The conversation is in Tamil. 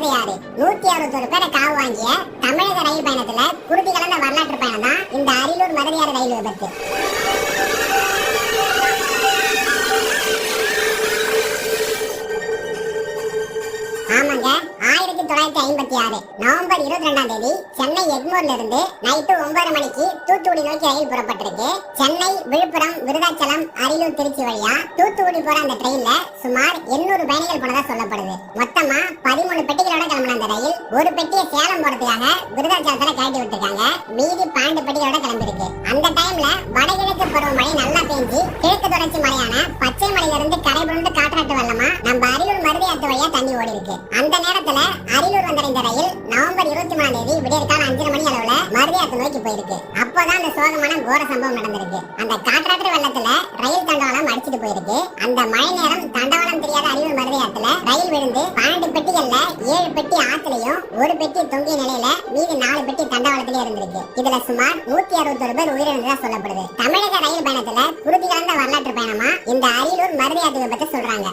மருதையாறு நூத்தி அறுபத்தொரு பேரை காவு வாங்கிய தமிழக ரயில் பயணத்துல குருதி கலந்த வரலாற்று பயணம் தான் இந்த அரியலூர் மதுரையாறு ரயில் விபத்து. ஆமாங்க ஆயிரத்தி தொள்ளாயிரத்தி ஐம்பத்தி ஆறு நவம்பர் இருபத்தி ரெண்டாம் தேதி சென்னை எக்மோர்ல இருந்து நைட்டு ஒன்பது மணிக்கு தூத்துக்குடி நோக்கி ரயில் புறப்பட்டிருக்கு. சென்னை விழுப்புரம் விருதாச்சலம் அரியலூர் திருச்சி வழியா தூத்துக்குடி போற அந்த ட்ரெயின்ல சுமார் 800 பயணிகள் போனதா சொல்லப்படுது. மொத்தமா பதிமூணு பெட்டிகளோட ஒரு பெட்டியை சேலம் போறதுக்காக விருதாச்சலத்துல கழட்டி விட்டுருக்காங்க. மீதி பன்னெண்டு பெட்டிகளோட கிளம்பிருக்கு அந்த டைம்ல வடகிழக்கு பருவமழை நல்லா பெஞ்சு கிழக்கு தொடர்ச்சி மலையான பச்சை மலையில இருந்து கரை புரண்டு காற்றாட்டு வெள்ளமா நம்ம அரியலூர் மருதையாத்து வழியா தண்ணி ஓடி இருக்கு அந்த நேரத்துல அரியலூர் வந்தடைந்த ரயில் நவம்பர் இருபத்தி மூணாம் தேதி விடியற்கால அஞ்சரை மணி அளவுல மருதையாத்து நோக்கி போயிருக்கு. அப்போதான் அந்த சோகமான கோர சம்பவம் நடந்திருக்கு. அந்த காற்றாற்று வெள்ளத்துல ரயில் தண்டவாளம் அடிச்சிட்டு போயிருக்கு. அந்த மழை நேரம் தண்டவாளம் தெரியாத அரியலூர் மருதையாத்துல ரயில் விழுந்து பன்னெண்டு ஏழு பெட்டி ஆத்துலயும் ஒரு பெட்டி தொங்கிய நிலையில மீதி நாலு பெட்டி தண்டவாளத்திலே இருந்திருக்கு. இதுல சுமார் நூத்தி அறுபத்தொரு பேர் உயிரிழந்ததா சொல்லப்படுது. தமிழக ரயில் பயணத்துல குருதி கலந்த வரலாற்று பயணமா? இந்த அரியலூர் மருதி மருதையாத்து விபத்தை சொல்றாங்க.